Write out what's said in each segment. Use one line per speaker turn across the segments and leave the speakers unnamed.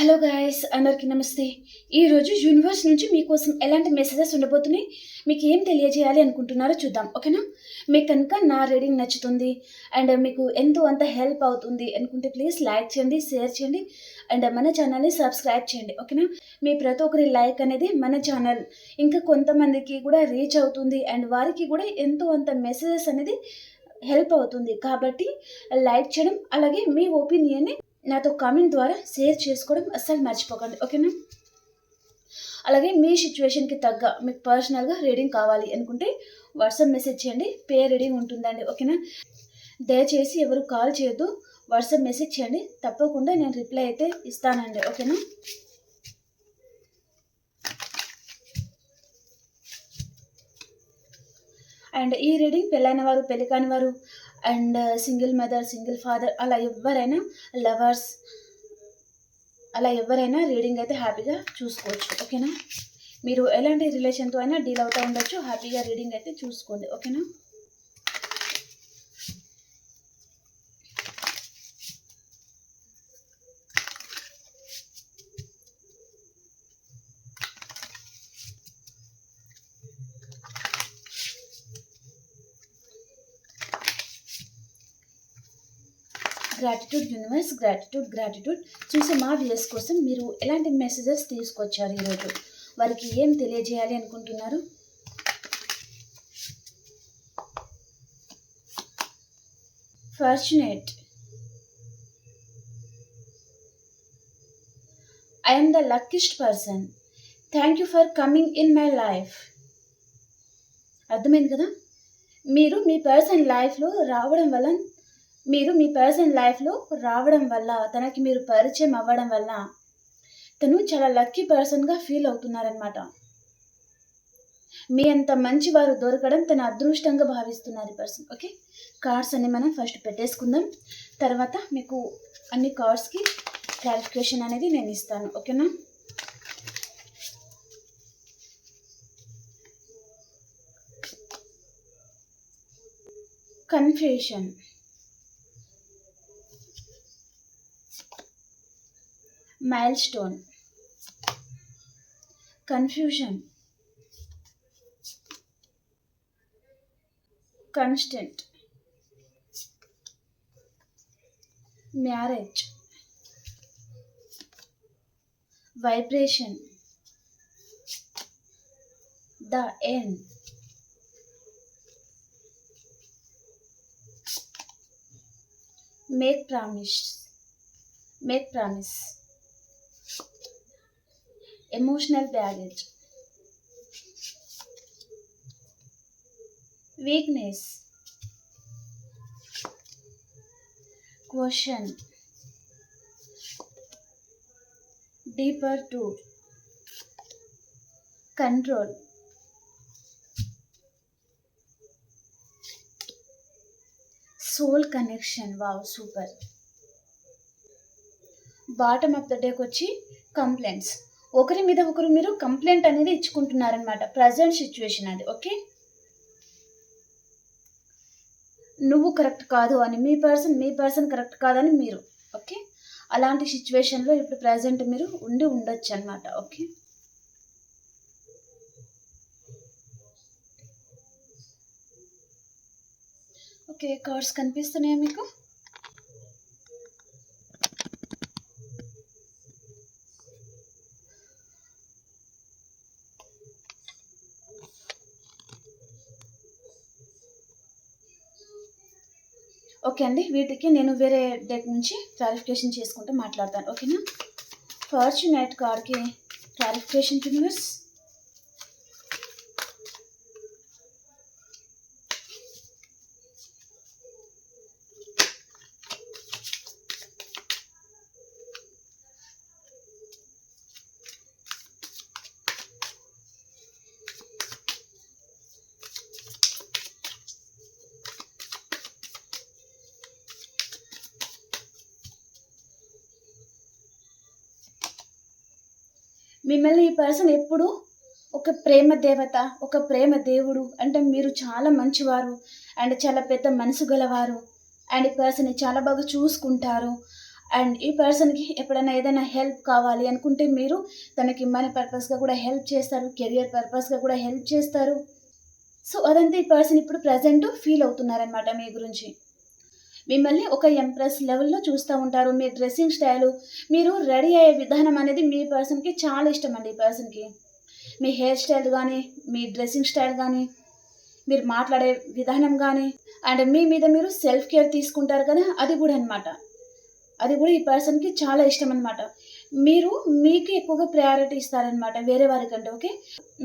Hello guys అందరికి నమస్తే ఈరోజు యూనివర్స్ నుంచి మీకోసం ఎలాంటి మెసేజెస్ ఉండబోతున్నాయి మీకు ఏం తెలియజేయాలి అనుకుంటున్నారో చూద్దాం ఓకేనా మీకు కనుక నా రీడింగ్ నచ్చుతుంది అండ్ మీకు ఎంతో అంత హెల్ప్ అవుతుంది అనుకుంటే ప్లీజ్ లైక్ చేయండి షేర్ చేయండి అండ్ మన ఛానల్ని సబ్స్క్రైబ్ చేయండి ఓకేనా మీ ప్రతి ఒక్కరి లైక్ అనేది మన ఛానల్ ఇంకా కొంతమందికి కూడా రీచ్ అవుతుంది అండ్ వారికి కూడా ఎంతో అంత మెసేజెస్ అనేది హెల్ప్ అవుతుంది కాబట్టి లైక్ చేయడం అలాగే మీ ఒపీనియన్ని నాతో కామెంట్ ద్వారా షేర్ చేసుకోవడం అస్సలు మర్చిపోకండి ఓకేనా అలాగే మీ సిచ్యువేషన్కి తగ్గ మీకు పర్సనల్గా రీడింగ్ కావాలి అనుకుంటే వాట్సాప్ మెసేజ్ చేయండి పే రీడింగ్ ఉంటుందండి ఓకేనా దయచేసి ఎవరు కాల్ చేయొద్దు వాట్సాప్ మెసేజ్ చేయండి తప్పకుండా నేను రిప్లై అయితే ఇస్తానండి ఓకేనా అండ్ ఈ రీడింగ్ పెళ్ళైన వారు పెళ్లి కాని వారు and single mother single father అలా ఎవరైనా లవర్స్ అలా ఎవరైనా రీడింగ్ అయితే హ్యాపీగా చూసుకోవచ్చు ఓకేనా మీరు ఎలాంటి రిలేషన్తో అయినా డీల్ అవుతూ ఉండొచ్చు హ్యాపీగా రీడింగ్ అయితే చూసుకోండి ఓకేనా గ్రాటిట్యూడ్ యూనివర్స్ గ్రాటిట్యూడ్ గ్రాటిట్యూడ్ చూసే మా వ్యూస్ కోసం మీరు ఎలాంటి మెసేజెస్ తీసుకొచ్చారు ఈరోజు వారికి ఏం తెలియజేయాలి అనుకుంటున్నారు fortunate I'm the luckiest person thank you for coming in my life అర్థమైంది కదా మీరు మీ పర్సన్ లైఫ్లో రావడం వల్ల మీరు మీ పర్సన్ లైఫ్లో రావడం వల్ల తనకి మీరు పరిచయం అవ్వడం వల్ల తను చాలా లక్కీ పర్సన్గా ఫీల్ అవుతున్నారనమాట మీ అంత మంచి వారు దొరకడం తన అదృష్టంగా భావిస్తున్నారు పర్సన్ ఓకే కార్డ్స్ అన్ని మనం ఫస్ట్ పెట్టేసుకుందాం తర్వాత మీకు అన్ని కార్డ్స్కి క్లారిఫికేషన్ అనేది నేను ఇస్తాను ఓకేనా confusion Milestone. Confusion. Constant. Marriage. Vibration. The end. Make promise. Emotional baggage weakness question deeper to control soul connection wow super bottom of the డేకి వచ్చి కంప్లైంట్స్ ఒకరి మీద ఒకరు మీరు కంప్లైంట్ అనేది ఇచ్చుకుంటున్నారనమాట ప్రజెంట్ సిచ్యువేషన్ అది ఓకే నువ్వు కరెక్ట్ కాదు అని మీ పర్సన్ మీ పర్సన్ కరెక్ట్ కాదని మీరు ఓకే అలాంటి సిచ్యువేషన్లో ఇప్పుడు ప్రజెంట్ మీరు ఉండి ఉండొచ్చు అనమాట ఓకే ఓకే కార్డ్స్ కనిపిస్తున్నాయా మీకు ఓకే అండి వీటికి నేను వేరే డేట్ నుంచి క్లారిఫికేషన్ చేసుకుంటూ మాట్లాడతాను ఓకేనా ఫార్చునేట్ కార్కి క్లారిఫికేషన్ యూనివర్స్ మిమ్మల్ని ఈ పర్సన్ ఎప్పుడు ఒక ప్రేమ దేవత ఒక ప్రేమ దేవుడు అంటే మీరు చాలా మంచివారు అండ్ చాలా పెద్ద మనసు గలవారు అండ్ ఈ పర్సన్ని చాలా బాగా చూసుకుంటారు అండ్ ఈ పర్సన్కి ఎప్పుడైనా ఏదైనా హెల్ప్ కావాలి అనుకుంటే మీరు తనకి మనీ పర్పస్గా కూడా హెల్ప్ చేస్తారు కెరియర్ పర్పస్గా కూడా హెల్ప్ చేస్తారు సో అదంతా ఈ పర్సన్ ఇప్పుడు ప్రజెంట్ ఫీల్ అవుతున్నారనమాట మీ గురించి మిమ్మల్ని ఒక ఎంప్రెస్ లెవెల్లో చూస్తూ ఉంటారు మీ డ్రెస్సింగ్ స్టైలు మీరు రెడీ అయ్యే విధానం అనేది మీ పర్సన్కి చాలా ఇష్టం అండి ఈ పర్సన్కి మీ హెయిర్ స్టైల్ కానీ మీ డ్రెస్సింగ్ స్టైల్ కానీ మీరు మాట్లాడే విధానం కానీ అండ్ మీ మీద మీరు సెల్ఫ్ కేర్ తీసుకుంటారు కదా అది కూడా అనమాట అది కూడా ఈ పర్సన్కి చాలా ఇష్టం అనమాట మీరు మీకు ఎక్కువగా ప్రయారిటీ ఇస్తారనమాట వేరే వారి కంటే ఓకే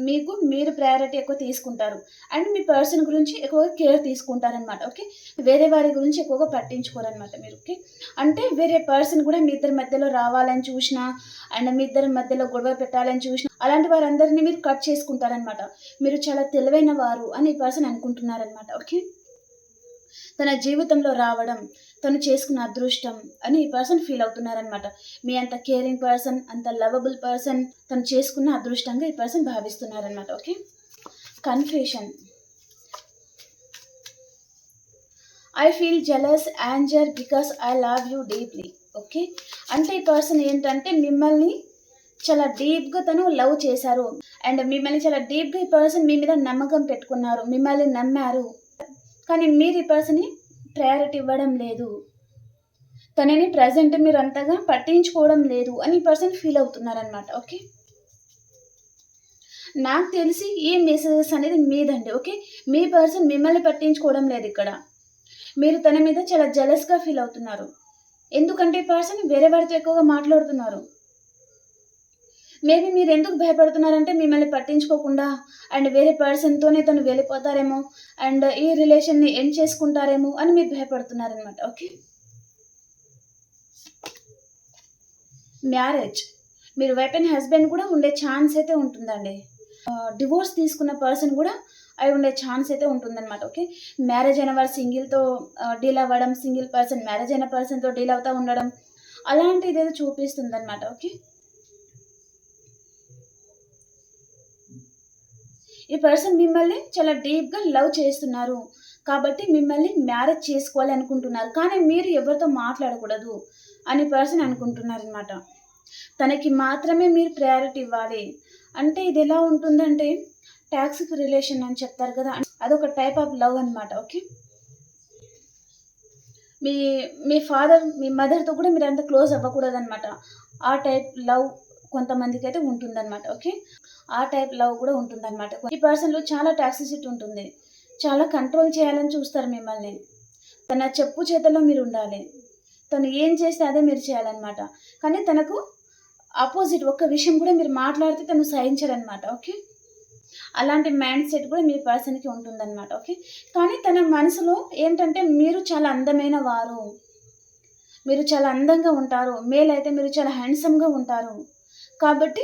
మీకు మీరు ప్రయారిటీ ఎక్కువ తీసుకుంటారు అండ్ మీ పర్సన్ గురించి ఎక్కువగా కేర్ తీసుకుంటారనమాట ఓకే వేరే వారి గురించి ఎక్కువగా పట్టించుకోరనమాట మీరు ఓకే అంటే వేరే పర్సన్ కూడా మీ ఇద్దరి మధ్యలో రావాలని చూసినా అండ్ మీ ఇద్దరి మధ్యలో గొడవ పెట్టాలని చూసినా అలాంటి వారందరినీ మీరు కట్ చేసుకుంటారనమాట మీరు చాలా తెలివైన వారు అని ఈ పర్సన్ అనుకుంటున్నారనమాట ఓకే తన జీవితంలో రావడం తను చేసుకున్న అదృష్టం అని ఈ పర్సన్ ఫీల్ అవుతున్నారనమాట మీ అంత కేరింగ్ పర్సన్ అంత లవబుల్ పర్సన్ తను చేసుకున్న అదృష్టంగా ఈ person భావిస్తున్నారనమాట okay confusion I feel jealous anger because I love you deeply okay అంటే ఈ పర్సన్ ఏంటంటే మిమ్మల్ని చాలా డీప్గా తను లవ్ చేశారు అండ్ మిమ్మల్ని చాలా డీప్గా ఈ పర్సన్ మీ మీద నమ్మకం పెట్టుకున్నారు మిమ్మల్ని నమ్మారు కానీ మీరు ఈ పర్సన్ని ప్రయారిటీ ఇవ్వడం లేదు తనని ప్రజెంట్ మీరు అంతగా పట్టించుకోవడం లేదు అని పర్సన్ ఫీల్ అవుతున్నారనమాట ఓకే నాకు తెలిసి ఈ మెసేజెస్ అనేది మీదండి ఓకే మీ పర్సన్ మిమ్మల్ని పట్టించుకోవడం లేదు ఇక్కడ మీరు తన మీద చాలా జలస్గా ఫీల్ అవుతున్నారు ఎందుకంటే పర్సన్ వేరే వారితో ఎక్కువగా మాట్లాడుతున్నారు మేబీ మీరు ఎందుకు భయపడుతున్నారంటే మిమ్మల్ని పట్టించుకోకుండా అండ్ వేరే పర్సన్తోనే తను వెళ్ళిపోతారేమో అండ్ ఈ రిలేషన్ని ఎండ్ చేసుకుంటారేమో అని మీరు భయపడుతున్నారనమాట ఓకే మ్యారేజ్ మీరు వైఫ్ అండ్ హస్బెండ్ కూడా ఉండే ఛాన్స్ అయితే ఉంటుందండి డివోర్స్ తీసుకున్న పర్సన్ కూడా అవి ఉండే ఛాన్స్ అయితే ఉంటుందన్నమాట ఓకే మ్యారేజ్ అయిన వారు సింగిల్తో డీల్ అవ్వడం సింగిల్ పర్సన్ మ్యారేజ్ అయిన పర్సన్తో డీల్ అవుతూ ఉండడం అలాంటిది ఏదో చూపిస్తుందన్నమాట ఓకే ఈ పర్సన్ మిమ్మల్ని చాలా డీప్గా లవ్ చేస్తున్నారు కాబట్టి మిమ్మల్ని మ్యారేజ్ చేసుకోవాలి అనుకుంటున్నారు కానీ మీరు ఎవరితో మాట్లాడకూడదు అని పర్సన్ అనుకుంటున్నారు అనమాట తనకి మాత్రమే మీరు ప్రయారిటీ ఇవ్వాలి అంటే ఇది ఎలా ఉంటుందంటే టాక్సిక్ రిలేషన్ అని చెప్తారు కదా అదొక టైప్ ఆఫ్ లవ్ అనమాట ఓకే మీ మీ ఫాదర్ మీ మదర్తో కూడా మీరు అంత క్లోజ్ అవ్వకూడదు అనమాట ఆ టైప్ లవ్ కొంతమందికి అయితే ఉంటుందన్నమాట ఓకే ఆ టైప్ లవ్ కూడా అనమాట ఈ పర్సన్లో చాలా టాక్సిసిటీ ఉంటుంది చాలా కంట్రోల్ చేయాలని చూస్తారు మిమ్మల్ని తన చెప్పు చేతలో మీరు ఉండాలి తను ఏం చేస్తే అదే మీరు చేయాలన్నమాట కానీ తనకు ఆపోజిట్ ఒక్క విషయం కూడా మీరు మాట్లాడితే తను సహించరనమాట ఓకే అలాంటి మైండ్ సెట్ కూడా మీ పర్సన్కి ఉంటుందన్నమాట ఓకే కానీ తన మనసులో ఏంటంటే మీరు చాలా అందమైన వారు మీరు చాలా అందంగా ఉంటారు మేలైతే అయితే మీరు చాలా హ్యాండ్సమ్గా ఉంటారు కాబట్టి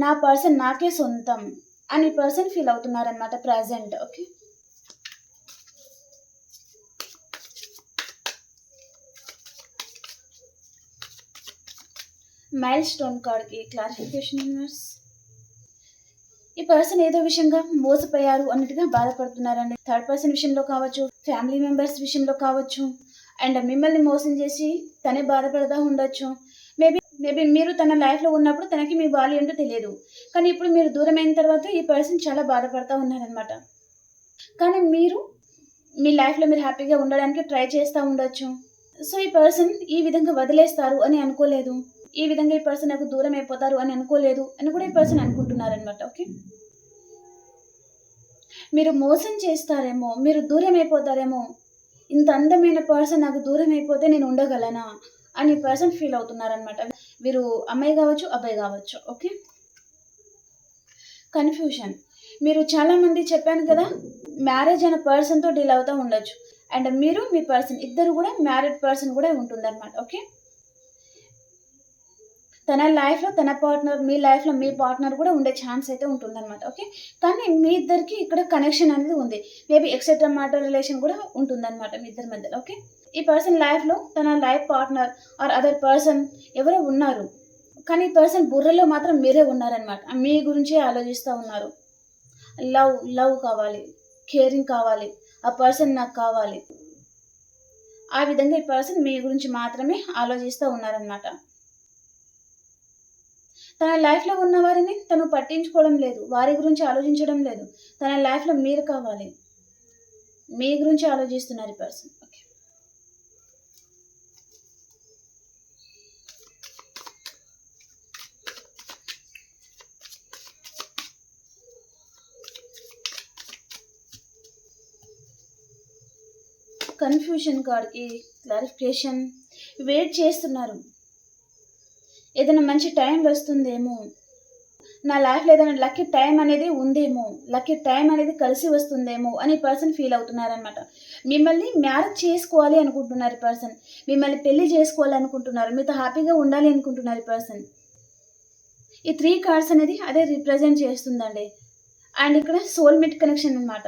నా పర్సన్ నాకే సొంతం అని పర్సన్ ఫీల్ అవుతున్నారనమాట ప్రజెంట్ ఓకే మైల్ స్టోన్ కార్డ్కి క్లారిఫికేషన్ యూనివర్స్ ఈ పర్సన్ ఏదో విషయంగా మోసపోయారు అన్నట్టుగా బాధపడుతున్నారండి థర్డ్ పర్సన్ విషయంలో కావచ్చు ఫ్యామిలీ మెంబర్స్ విషయంలో కావచ్చు అండ్ మిమ్మల్ని మోసం చేసి తనే బాధపడదా ఉండొచ్చు మేబీ మీరు తన లైఫ్లో ఉన్నప్పుడు తనకి మీ వాల్యూ ఏంటో తెలియదు కానీ ఇప్పుడు మీరు దూరమైన తర్వాత ఈ పర్సన్ చాలా బాధపడుతూ ఉన్నారనమాట కానీ మీరు మీ లైఫ్లో మీరు హ్యాపీగా ఉండడానికి ట్రై చేస్తూ ఉండొచ్చు సో ఈ పర్సన్ ఈ విధంగా వదిలేస్తారు అని అనుకోలేదు ఈ విధంగా ఈ పర్సన్ నాకు దూరం అయిపోతారు అని అనుకోలేదు అని కూడా ఈ పర్సన్ అనుకుంటున్నారనమాట ఓకే మీరు మోసం చేస్తారేమో మీరు దూరం అయిపోతారేమో ఇంత అందమైన పర్సన్ నాకు దూరం అయిపోతే నేను ఉండగలనా అని పర్సన్ ఫీల్ అవుతున్నారనమాట వీరు అమ్మాయి కావచ్చు అబ్బాయి కావచ్చు ఓకే కన్ఫ్యూషన్ మీరు చాలామంది చెప్పాను కదా మ్యారేజ్ అయిన పర్సన్తో డీల్ అవుతూ ఉండొచ్చు అండ్ మీరు మీ పర్సన్ ఇద్దరు కూడా మ్యారీడ్ పర్సన్ కూడా ఉంటుందన్నమాట ఓకే తన లైఫ్లో తన పార్ట్నర్ మీ లైఫ్లో మీ పార్ట్నర్ కూడా ఉండే ఛాన్స్ అయితే ఉంటుందన్నమాట ఓకే కానీ మీ ఇద్దరికి ఇక్కడ కనెక్షన్ అనేది ఉంది మేబీ ఎక్సెట్రా మాట రిలేషన్ కూడా ఉంటుందన్నమాట మీ ఇద్దరి మధ్యలో ఓకే ఈ పర్సన్ లైఫ్లో తన life partner or other person ఎవరో ఉన్నారు కానీ ఈ పర్సన్ బుర్రలో మాత్రం మీరే ఉన్నారనమాట మీ గురించే ఆలోచిస్తూ ఉన్నారు లవ్ లవ్ కావాలి కేరింగ్ కావాలి ఆ పర్సన్ నాకు కావాలి ఆ విధంగా ఈ పర్సన్ మీ గురించి మాత్రమే ఆలోచిస్తూ ఉన్నారనమాట తన లైఫ్లో ఉన్న వారిని తను పట్టించుకోవడం లేదు వారి గురించి ఆలోచించడం లేదు తన లైఫ్లో మీరు కావాలి మీ గురించి ఆలోచిస్తున్నారు పర్సన్ ఓకే కన్ఫ్యూషన్ కార్డ్కి క్లారిఫికేషన్ వెయిట్ చేస్తున్నారు ఏదైనా మంచి టైం వస్తుందేమో నా లైఫ్లో ఏదైనా లక్కీ టైం అనేది ఉందేమో లక్కీ టైం అనేది కలిసి వస్తుందేమో అని పర్సన్ ఫీల్ అవుతున్నారనమాట మిమ్మల్ని మ్యారేజ్ చేసుకోవాలి అనుకుంటున్నారు పర్సన్ మిమ్మల్ని పెళ్లి చేసుకోవాలి అనుకుంటున్నారు మీతో హ్యాపీగా ఉండాలి అనుకుంటున్నారు పర్సన్ ఈ త్రీ కార్డ్స్ అనేది అదే రిప్రజెంట్ చేస్తుందండి అండ్ ఇక్కడ సోల్మేట్ కనెక్షన్ అనమాట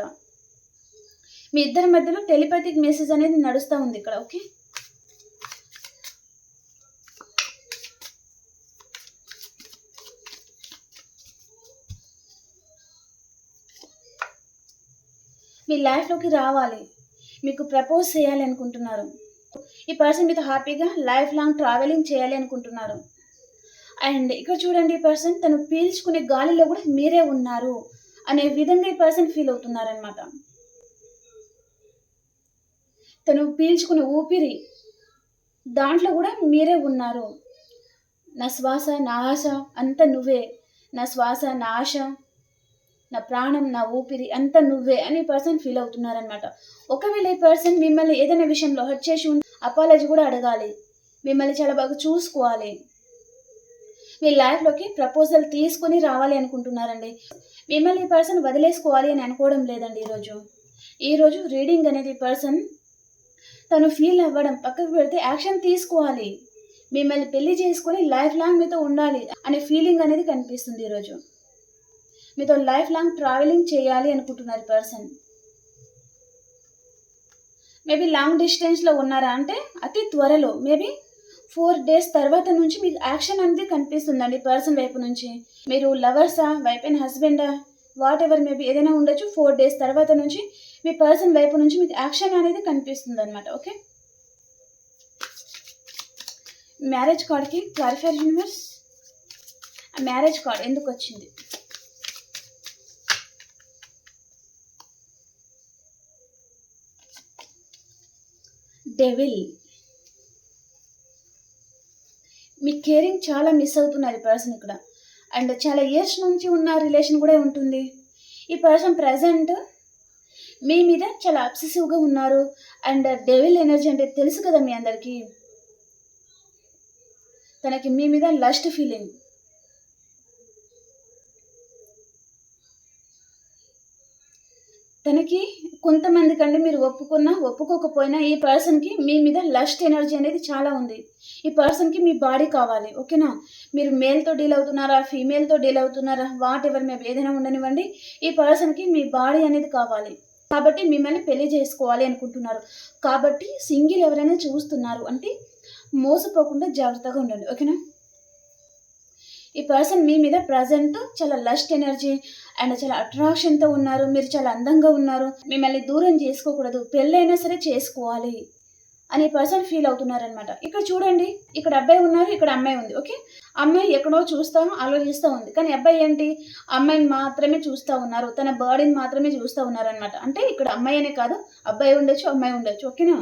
మీ ఇద్దరి మధ్యలో టెలిపతిక్ మెసేజ్ అనేది నడుస్తూ ఉంది ఇక్కడ ఓకే మీ లైఫ్లోకి రావాలి మీకు ప్రపోజ్ చేయాలి అనుకుంటున్నారు ఈ పర్సన్ మీతో హ్యాపీగా లైఫ్ లాంగ్ ట్రావెలింగ్ చేయాలి అనుకుంటున్నారు అండ్ ఇక్కడ చూడండి ఈ పర్సన్ తను పీల్చుకునే గాలిలో కూడా మీరే ఉన్నారు అనే విధంగా ఈ పర్సన్ ఫీల్ అవుతున్నారనమాట తను పీల్చుకునే ఊపిరి దాంట్లో కూడా మీరే ఉన్నారు నా శ్వాస నా ఆశ అంత నువ్వే నా శ్వాస నా ఆశ నా ప్రాణం నా ఊపిరి అంత నువ్వే అని పర్సన్ ఫీల్ అవుతున్నారనమాట ఒకవేళ ఈ పర్సన్ మిమ్మల్ని ఏదైనా విషయంలో హర్ట్ చేసి అపాలజీ కూడా అడగాలి మిమ్మల్ని చాలా బాగా చూసుకోవాలి మీ లైఫ్లోకి ప్రపోజల్ తీసుకుని రావాలి అనుకుంటున్నారండి మిమ్మల్ని ఈ పర్సన్ వదిలేసుకోవాలి అని అనుకోవడం లేదండి ఈరోజు ఈరోజు రీడింగ్ అనేది పర్సన్ తను ఫీల్ అవ్వడం పక్కకు పెడితే యాక్షన్ తీసుకోవాలి మిమ్మల్ని పెళ్లి చేసుకొని లైఫ్ లాంగ్ మీతో ఉండాలి అనే ఫీలింగ్ అనేది కనిపిస్తుంది ఈరోజు మీతో లైఫ్ లాంగ్ ట్రావెలింగ్ చేయాలి అనుకుంటున్నారు పర్సన్ మేబీ లాంగ్ డిస్టెన్స్లో ఉన్నారా అంటే అతి త్వరలో మేబీ ఫోర్ డేస్ తర్వాత నుంచి మీకు యాక్షన్ అనేది కనిపిస్తుందండి పర్సన్ వైపు నుంచి మీరు లవర్సా వైఫ్ అండ్ హస్బెండా వాట్ ఎవర్ మేబీ ఏదైనా ఉండొచ్చు ఫోర్ డేస్ తర్వాత నుంచి మీ పర్సన్ వైపు నుంచి మీకు యాక్షన్ అనేది కనిపిస్తుంది అనమాట ఓకే మ్యారేజ్ కార్డ్కి క్లారిఫైర్ యూనివర్స్ మ్యారేజ్ కార్డ్ ఎందుకు వచ్చింది డెవిల్ మీ కేరింగ్ చాలా మిస్ అవుతున్నారు ఈ పర్సన్ ఇక్కడ అండ్ చాలా ఇయర్స్ నుంచి ఉన్న రిలేషన్ కూడా ఉంటుంది ఈ పర్సన్ ప్రజెంట్ మీ మీద చాలా అబ్సెసివ్గా ఉన్నారు అండ్ డెవిల్ ఎనర్జీ అంటే తెలుసు కదా మీ అందరికీ తనకి మీ మీద లస్ట్ ఫీలింగ్ తనకి కొంతమంది కండి మీరు ఒప్పుకున్నా ఒప్పుకోకపోయినా ఈ పర్సన్కి మీ మీద లస్ట్ ఎనర్జీ అనేది చాలా ఉంది ఈ పర్సన్కి మీ బాడీ కావాలి ఓకేనా మీరు మేల్తో డీల్ అవుతున్నారా ఫీమేల్తో డీల్ అవుతున్నారా వాట్ ఎవరి మేము ఏదైనా ఉండనివ్వండి ఈ పర్సన్కి మీ బాడీ అనేది కావాలి కాబట్టి మిమ్మల్ని పెళ్లి చేసుకోవాలి అనుకుంటున్నారు కాబట్టి సింగిల్ ఎవరైనా చూస్తున్నారు అంటే మోసపోకుండా జాగ్రత్తగా ఉండండి ఓకేనా ఈ పర్సన్ మీ మీద ప్రజెంట్ చాలా లస్ట్ ఎనర్జీ అండ్ చాలా అట్రాక్షన్తో ఉన్నారు మీరు చాలా అందంగా ఉన్నారు మిమ్మల్ని దూరం చేసుకోకూడదు పెళ్ళైనా సరే చేసుకోవాలి అని పర్సన్ ఫీల్ అవుతున్నారనమాట ఇక్కడ చూడండి ఇక్కడ అబ్బాయి ఉన్నారు ఇక్కడ అమ్మాయి ఉంది ఓకే అమ్మాయి ఎక్కడో చూస్తా ఆలోచిస్తూ ఉంది కానీ అబ్బాయి ఏంటి అమ్మాయిని మాత్రమే చూస్తూ ఉన్నారు తన బాడీని మాత్రమే చూస్తూ ఉన్నారనమాట అంటే ఇక్కడ అమ్మాయి అనే కాదు అబ్బాయి ఉండొచ్చు అమ్మాయి ఉండొచ్చు ఓకేనా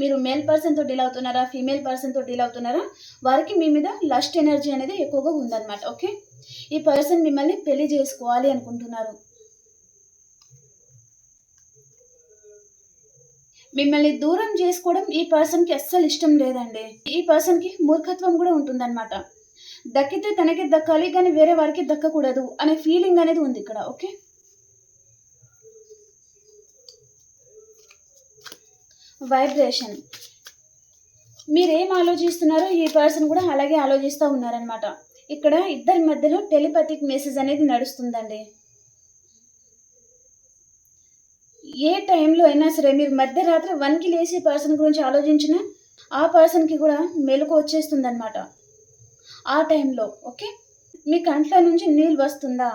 మీరు మేల్ పర్సన్తో డీల్ అవుతున్నారా ఫీమేల్ పర్సన్తో డీల్ అవుతున్నారా వారికి మీ మీద లస్ట్ ఎనర్జీ అనేది ఎక్కువగా ఉందన్నమాట ఓకే ఈ పర్సన్ మిమ్మల్ని పెళ్లి చేసుకోవాలి అనుకుంటున్నారు మిమ్మల్ని దూరం చేసుకోవడం ఈ పర్సన్కి అస్సలు ఇష్టం లేదండి ఈ పర్సన్కి మూర్ఖత్వం కూడా ఉంటుందన్నమాట దక్కితే తనకి దక్కాలి కానీ వేరే వారికి దక్కకూడదు అనే ఫీలింగ్ అనేది ఉంది ఇక్కడ ఓకే వైబ్రేషన్ మీరు ఏం ఆలోచిస్తున్నారో ఈ పర్సన్ కూడా అలాగే ఆలోచిస్తూ ఉన్నారనమాట ఇక్కడ ఇద్దరి మధ్యలో టెలిపతిక్ మెసేజ్ అనేది నడుస్తుందండి ఏ టైంలో అయినా సరే మీరు మధ్యరాత్రి వన్కి లేచి పర్సన్ గురించి ఆలోచించిన ఆ పర్సన్కి కూడా మెలకు వచ్చేస్తుందనమాట ఆ టైంలో ఓకే మీ కంట్లో నుంచి నీళ్ళు వస్తుందా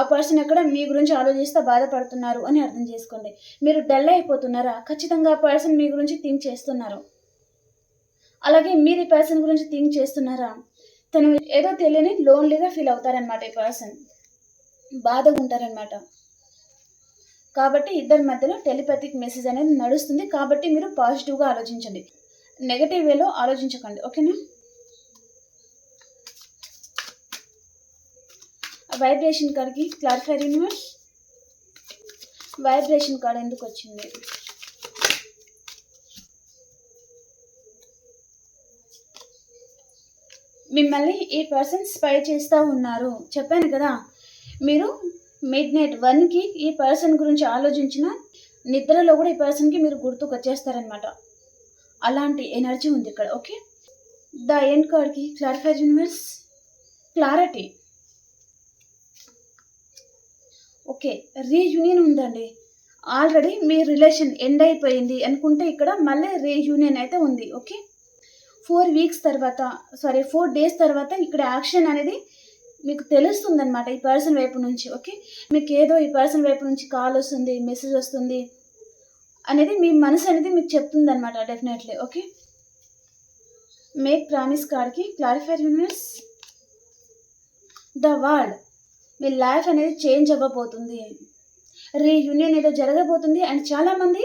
ఆ పర్సన్ ఎక్కడ మీ గురించి ఆలోచిస్తే బాధపడుతున్నారు అని అర్థం చేసుకోండి మీరు డల్ అయిపోతున్నారా ఖచ్చితంగా ఆ పర్సన్ మీ గురించి థింక్ చేస్తున్నారు అలాగే మీరు ఈ పర్సన్ గురించి థింక్ చేస్తున్నారా తను ఏదో తెలియని లోన్లీగా ఫీల్ అవుతారనమాట ఈ పర్సన్ బాధగా ఉంటారనమాట కాబట్టి ఇద్దరి మధ్యలో టెలిపతిక్ మెసేజ్ అనేది నడుస్తుంది కాబట్టి మీరు పాజిటివ్గా ఆలోచించండి నెగిటివ్ వేలో ఆలోచించకండి ఓకేనా వైబ్రేషన్ కార్డ్కి క్లారిఫై యూనివర్స్ వైబ్రేషన్ కార్డ్ ఎందుకు వచ్చింది మిమ్మల్ని ఈ పర్సన్ స్పై చేస్తూ ఉన్నారు చెప్పాను కదా మీరు మిడ్ నైట్ వన్కి ఈ పర్సన్ గురించి ఆలోచించిన నిద్రలో కూడా ఈ పర్సన్కి మీరు గుర్తుకు వచ్చేస్తారనమాట అలాంటి ఎనర్జీ ఉంది ఇక్కడ ఓకే ద ఎండ్ కార్డ్కి clarify universe clarity okay reunion ఉందండి ఆల్రెడీ మీ రిలేషన్ ఎండ్ అయిపోయింది అనుకుంటే ఇక్కడ మళ్ళీ రీయూనియన్ అయితే ఉంది ఓకే ఫోర్ వీక్స్ తర్వాత సారీ ఫోర్ డేస్ తర్వాత ఇక్కడ యాక్షన్ అనేది మీకు తెలుస్తుందన్నమాట ఈ పర్సన్ వైపు నుంచి ఓకే మీకు ఏదో ఈ పర్సన్ వైపు నుంచి కాల్ వస్తుంది మెసేజ్ వస్తుంది అనేది మీ మనసు అనేది మీకు చెప్తుంది అనమాట డెఫినెట్లీ ఓకే మేక్ ప్రామిస్ కార్డ్కి క్లారిఫై యూనివర్స్ ద వర్డ్ మీ లైఫ్ అనేది చేంజ్ అవ్వబోతుంది రీయూనియన్ ఏదో జరగబోతుంది అండ్ చాలామంది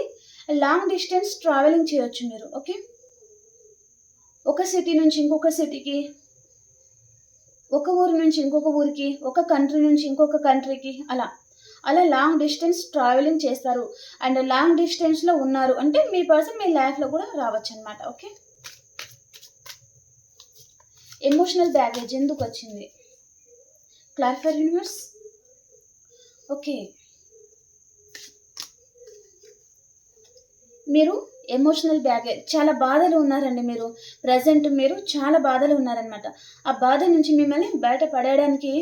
లాంగ్ డిస్టెన్స్ ట్రావెలింగ్ చేయొచ్చు మీరు ఓకే ఒక సిటీ నుంచి ఇంకొక సిటీకి ఒక ఊరి నుంచి ఇంకొక ఊరికి ఒక కంట్రీ నుంచి ఇంకొక కంట్రీకి అలా అలా లాంగ్ డిస్టెన్స్ ట్రావెలింగ్ చేస్తారు అండ్ లాంగ్ డిస్టెన్స్లో ఉన్నారు అంటే మీ పర్సన్ మీ లైఫ్లో కూడా రావచ్చు అనమాట ఓకే ఎమోషనల్ బ్యాగేజ్ ఎందుకు వచ్చింది క్లారిఫైర్ యూనివర్స్ ఓకే మీరు ఎమోషనల్ బ్యాగేజ్ చాలా బాధలు ఉన్నారండి మీరు ప్రజెంట్ మీరు చాలా బాధలు ఉన్నారనమాట ఆ బాధ నుంచి మిమ్మల్ని బయట పడేయడానికి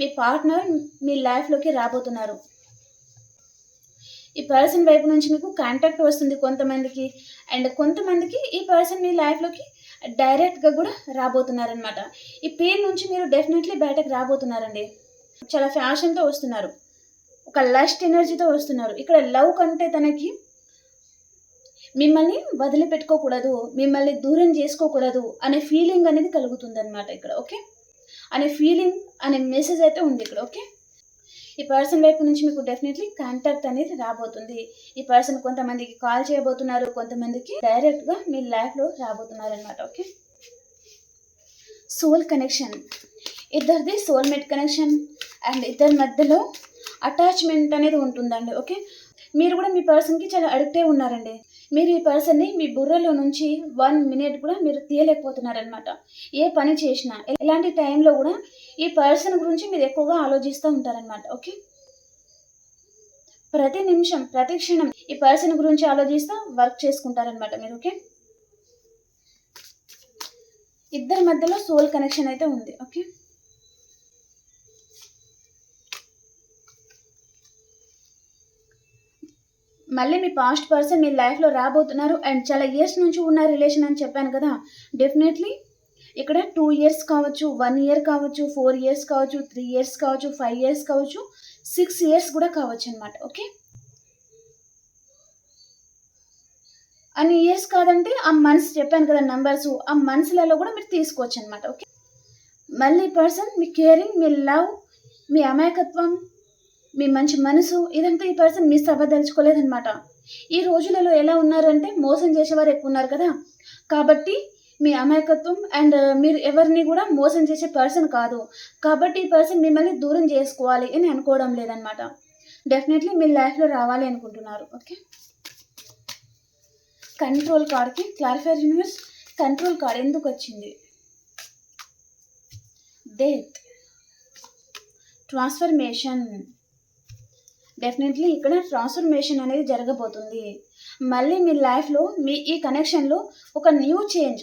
మీ పార్ట్నర్ మీ లైఫ్లోకి రాబోతున్నారు ఈ పర్సన్ వైపు నుంచి మీకు కాంటాక్ట్ వస్తుంది కొంతమందికి అండ్ కొంతమందికి ఈ పర్సన్ మీ లైఫ్లోకి డైరెక్ట్గా కూడా రాబోతున్నారనమాట ఈ పేరు నుంచి మీరు డెఫినెట్లీ బయటకు రాబోతున్నారండి చాలా ఫ్యాషన్తో వస్తున్నారు ఒక లస్ట్ ఎనర్జీతో వస్తున్నారు ఇక్కడ లవ్ కంటే తనకి మిమ్మల్ని వదిలిపెట్టుకోకూడదు మిమ్మల్ని దూరం చేసుకోకూడదు అనే ఫీలింగ్ అనేది కలుగుతుందన్నమాట ఇక్కడ ఓకే అనే ఫీలింగ్ అనే మెసేజ్ అయితే ఉంది ఇక్కడ ఓకే ఈ పర్సన్ వైపు నుంచి మీకు డెఫినెట్లీ కాంటాక్ట్ అనేది రాబోతుంది ఈ పర్సన్ కొంతమందికి కాల్ చేయబోతున్నారు కొంతమందికి డైరెక్ట్గా మీ లైఫ్లో రాబోతున్నారు అనమాట ఓకే సోల్ కనెక్షన్ ఇద్దరిది సోల్మేట్ కనెక్షన్ అండ్ ఇద్దరి మధ్యలో అటాచ్మెంట్ అనేది ఉంటుందండి ఓకే మీరు కూడా మీ పర్సన్కి చాలా అడిక్టే ఉన్నారండి మీరు ఈ పర్సన్ని మీ బుర్రలో నుంచి వన్ మినిట్ కూడా మీరు తీయలేకపోతున్నారనమాట ఏ పని చేసినా ఎలాంటి టైంలో కూడా ఈ పర్సన్ గురించి మీరు ఎక్కువగా ఆలోచిస్తూ ఉంటారనమాట ఓకే ప్రతి నిమిషం ప్రతి క్షణం ఈ పర్సన్ గురించి ఆలోచిస్తూ వర్క్ చేసుకుంటారనమాట మీరు ఓకే ఇద్దరి మధ్యలో సోల్ కనెక్షన్ అయితే ఉంది ఓకే మళ్ళీ మీ పాస్ట్ పర్సన్ మీ లైఫ్లో రాబోతున్నారు అండ్ చాలా ఇయర్స్ నుంచి ఉన్న రిలేషన్ అని చెప్పాను కదా డెఫినెట్లీ ఇక్కడ టూ ఇయర్స్ కావచ్చు వన్ ఇయర్ కావచ్చు ఫోర్ ఇయర్స్ కావచ్చు త్రీ ఇయర్స్ కావచ్చు ఫైవ్ ఇయర్స్ కావచ్చు సిక్స్ ఇయర్స్ కూడా కావచ్చు అనమాట ఓకే అన్ని ఇయర్స్ కాదంటే ఆ మంత్స్ చెప్పాను కదా నంబర్స్ ఆ మంత్స్లలో కూడా మీరు తీసుకోవచ్చు అనమాట ఓకే మళ్ళీ పర్సన్ మీ కేరింగ్ మీ లవ్ మీ అమాయకత్వం మీ మంచి మనసు ఇదంతా ఈ పర్సన్ మిస్ అవ్వదలుచుకోలేదనమాట ఈ రోజులలో ఎలా ఉన్నారంటే మోసం చేసేవారు ఎక్కువ ఉన్నారు కదా కాబట్టి మీ అమాయకత్వం అండ్ మీరు ఎవరిని కూడా మోసం చేసే పర్సన్ కాదు కాబట్టి ఈ పర్సన్ మిమ్మల్ని దూరం చేసుకోవాలి అని అనుకోవడం లేదనమాట డెఫినెట్లీ మీ లైఫ్లో రావాలి అనుకుంటున్నారు ఓకే కంట్రోల్ కార్డ్కి క్లారిఫైర్ యూనివర్స్ కంట్రోల్ కార్డ్ ఎందుకు వచ్చింది డెత్ ట్రాన్స్ఫర్మేషన్ డెఫినెట్లీ ఇక్కడ ట్రాన్స్ఫర్మేషన్ అనేది జరగబోతుంది మళ్ళీ మీ లైఫ్లో మీ ఈ కనెక్షన్లో ఒక న్యూ చేంజ్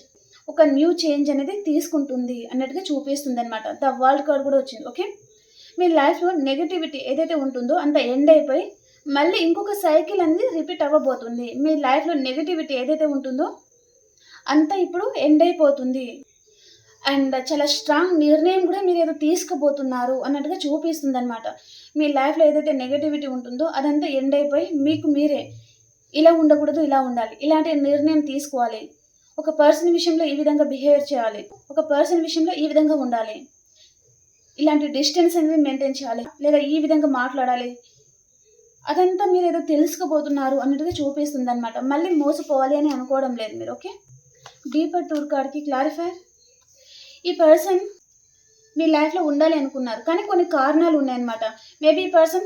ఒక న్యూ చేంజ్ అనేది తీసుకుంటుంది అన్నట్టుగా చూపిస్తుంది అనమాట ద వరల్డ్ కార్డ్ కూడా వచ్చింది ఓకే మీ లైఫ్లో నెగిటివిటీ ఏదైతే ఉంటుందో అంత ఎండ్ అయిపోయి మళ్ళీ ఇంకొక సైకిల్ అనేది రిపీట్ అవ్వబోతుంది మీ లైఫ్లో నెగిటివిటీ ఏదైతే ఉంటుందో అంతా ఇప్పుడు ఎండ్ అయిపోతుంది అండ్ చాలా స్ట్రాంగ్ నిర్ణయం కూడా మీరు ఏదో తీసుకుపోతున్నారు అన్నట్టుగా చూపిస్తుంది అనమాట మీ లైఫ్లో ఏదైతే నెగటివిటీ ఉంటుందో అదంతా ఎండ్ అయిపోయి మీకు మీరే ఇలా ఉండకూడదు ఇలా ఉండాలి ఇలాంటి నిర్ణయం తీసుకోవాలి ఒక పర్సన్ విషయంలో ఈ విధంగా బిహేవియర్ చేయాలి ఒక పర్సన్ విషయంలో ఈ విధంగా ఉండాలి ఇలాంటి డిస్టెన్స్ అనేది మెయింటైన్ చేయాలి లేదా ఈ విధంగా మాట్లాడాలి అదంతా మీరు ఏదో తెలుసుకోబోతున్నారు అన్నట్టుగా చూపిస్తుంది అనమాట మళ్ళీ మోసపోవాలి అని అనుకోవడం లేదు మీరు ఓకే డీపర్ టూర్ కార్డ్కి క్లారిఫైర్ ఈ పర్సన్ మీ లైఫ్లో ఉండాలి అనుకున్నారు కానీ కొన్ని కారణాలు ఉన్నాయన్నమాట మేబీ ఈ పర్సన్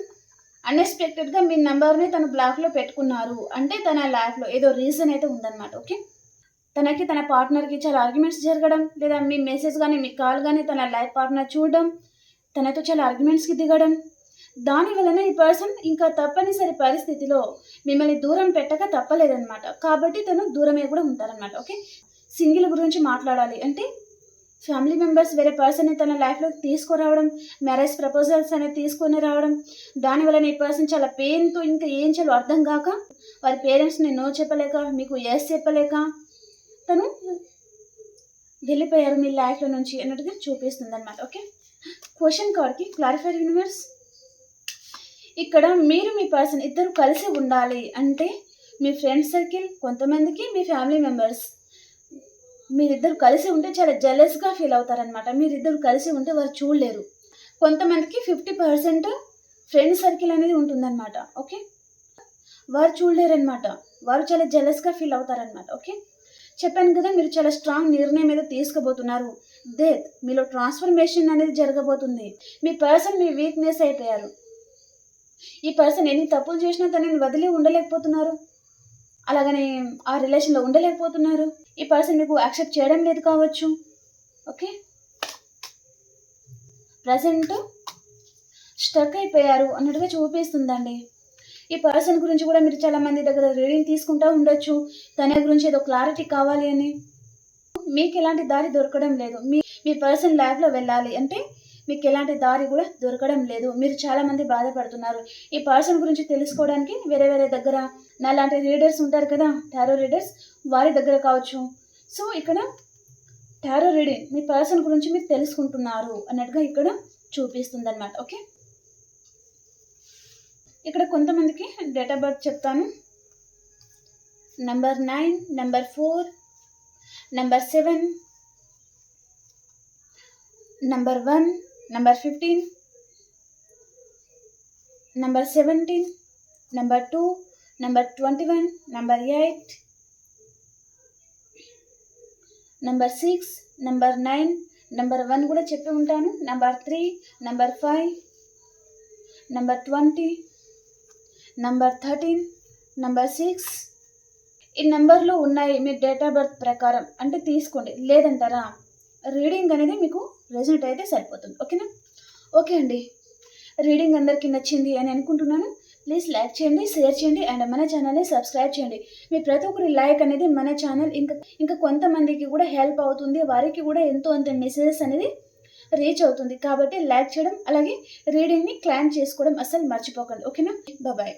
అన్ఎక్స్పెక్టెడ్గా మీ నెంబర్ని తను బ్లాక్లో పెట్టుకున్నారు అంటే తన లైఫ్లో ఏదో రీజన్ అయితే ఉందన్నమాట ఓకే తనకి తన పార్ట్నర్కి చాలా ఆర్గ్యుమెంట్స్ జరగడం లేదా మీ మెసేజ్ కానీ మీ కాల్ కానీ తన లైఫ్ పార్ట్నర్ చూడడం తనతో చాలా ఆర్గ్యుమెంట్స్కి దిగడం దాని వలన ఈ పర్సన్ ఇంకా తప్పనిసరి పరిస్థితిలో మిమ్మల్ని దూరం పెట్టక తప్పలేదన్నమాట కాబట్టి తను దూరమే కూడా ఉంటారనమాట ఓకే సింగిల్ గురించి మాట్లాడాలి అంటే ఫ్యామిలీ మెంబర్స్ వేరే పర్సన్ తన లైఫ్లోకి తీసుకురావడం మ్యారేజ్ ప్రపోజల్స్ అనేవి తీసుకొని రావడం దానివల్ల ఈ పర్సన్ చాలా పెయిన్తో ఇంకా ఏం చేయాలో అర్థం కాక వారి పేరెంట్స్ని నో చెప్పలేక మీకు ఎస్ చెప్పలేక తను వెళ్ళిపోయారు మీ లైఫ్లో నుంచి అన్నట్టుగా చూపిస్తుంది అనమాట ఓకే క్వశ్చన్ కార్డ్కి క్లారిఫై యూనివర్స్ ఇక్కడ మీరు మీ పర్సన్ ఇద్దరు కలిసి ఉండాలి అంటే మీ ఫ్రెండ్ సర్కిల్ కొంతమందికి మీ ఫ్యామిలీ మెంబర్స్ మీరిద్దరు కలిసి ఉంటే చాలా జెలస్గా ఫీల్ అవుతారనమాట మీరిద్దరు కలిసి ఉంటే వారు చూడలేరు కొంతమందికి ఫిఫ్టీ పర్సెంట్ ఫ్రెండ్ సర్కిల్ అనేది ఉంటుందన్నమాట ఓకే వారు చూడలేరనమాట వారు చాలా జెలస్గా ఫీల్ అవుతారనమాట ఓకే చెప్పాను కదా మీరు చాలా స్ట్రాంగ్ నిర్ణయం మీద తీసుకోబోతున్నారు డెత్ మీలో ట్రాన్స్ఫర్మేషన్ అనేది జరగబోతుంది మీ పర్సన్ మీ వీక్నెస్ అయిపోయారు ఈ పర్సన్ ఎన్ని తప్పులు చేసినా తనని వదిలి ఉండలేకపోతున్నారు అలాగనే ఆ రిలేషన్లో ఉండలేకపోతున్నారు ఈ పర్సన్ మీకు యాక్సెప్ట్ చేయడం లేదు కావచ్చు ఓకే ప్రజెంట్ స్టక్ అయిపోయారు అన్నట్టుగా చూపిస్తుందండి ఈ పర్సన్ గురించి కూడా మీరు చాలా మంది దగ్గర రీడింగ్ తీసుకుంటూ ఉండొచ్చు తన గురించి ఏదో క్లారిటీ కావాలి అని మీకు ఎలాంటి దారి దొరకడం లేదు మీ మీ పర్సన్ లైఫ్లో వెళ్ళాలి అంటే మీకు ఎలాంటి దారి కూడా దొరకడం లేదు మీరు చాలామంది బాధపడుతున్నారు ఈ పర్సన్ గురించి తెలుసుకోవడానికి వేరే వేరే దగ్గర నా లాంటి రీడర్స్ ఉంటారు కదా టారో రీడర్స్ వారి దగ్గర కావచ్చు సో ఇక్కడ టారో రీడింగ్ మీ పర్సన్ గురించి మీరు తెలుసుకుంటున్నారు అన్నట్టుగా ఇక్కడ చూపిస్తుంది అనమాట ఓకే ఇక్కడ కొంతమందికి డేట్ ఆఫ్ బర్త్ చెప్తాను number nine number four number seven number one number 15 number 17 number 2 number 21 number 8 number 6 number 9 number 1 కూడా చెప్పి ఉంటాను number 3 number 5 number 20 number 13 number 6 ఈ నెంబర్లో ఉన్నాయి మీ డేట్ ఆఫ్ బర్త్ ప్రకారం అంటే తీసుకోండి లేదంటారా రీడింగ్ అనేది మీకు రిజల్ట్ అయితే సరిపోతుంది ఓకేనా ఓకే అండి రీడింగ్ అందరికీ నచ్చింది అని అనుకుంటున్నాను ప్లీజ్ లైక్ చేయండి షేర్ చేయండి అండ్ మన ఛానల్ని సబ్స్క్రైబ్ చేయండి మీ ప్రతి ఒక్కరి లైక్ అనేది మన ఛానల్ ఇంకా ఇంకా కొంతమందికి కూడా హెల్ప్ అవుతుంది వారికి కూడా ఎంతో అంత మెసేజెస్ అనేది రీచ్ అవుతుంది కాబట్టి లైక్ చేయడం అలాగే రీడింగ్ని క్లాన్ చేసుకోవడం అస్సలు మర్చిపోకండి ఓకేనా బాయ్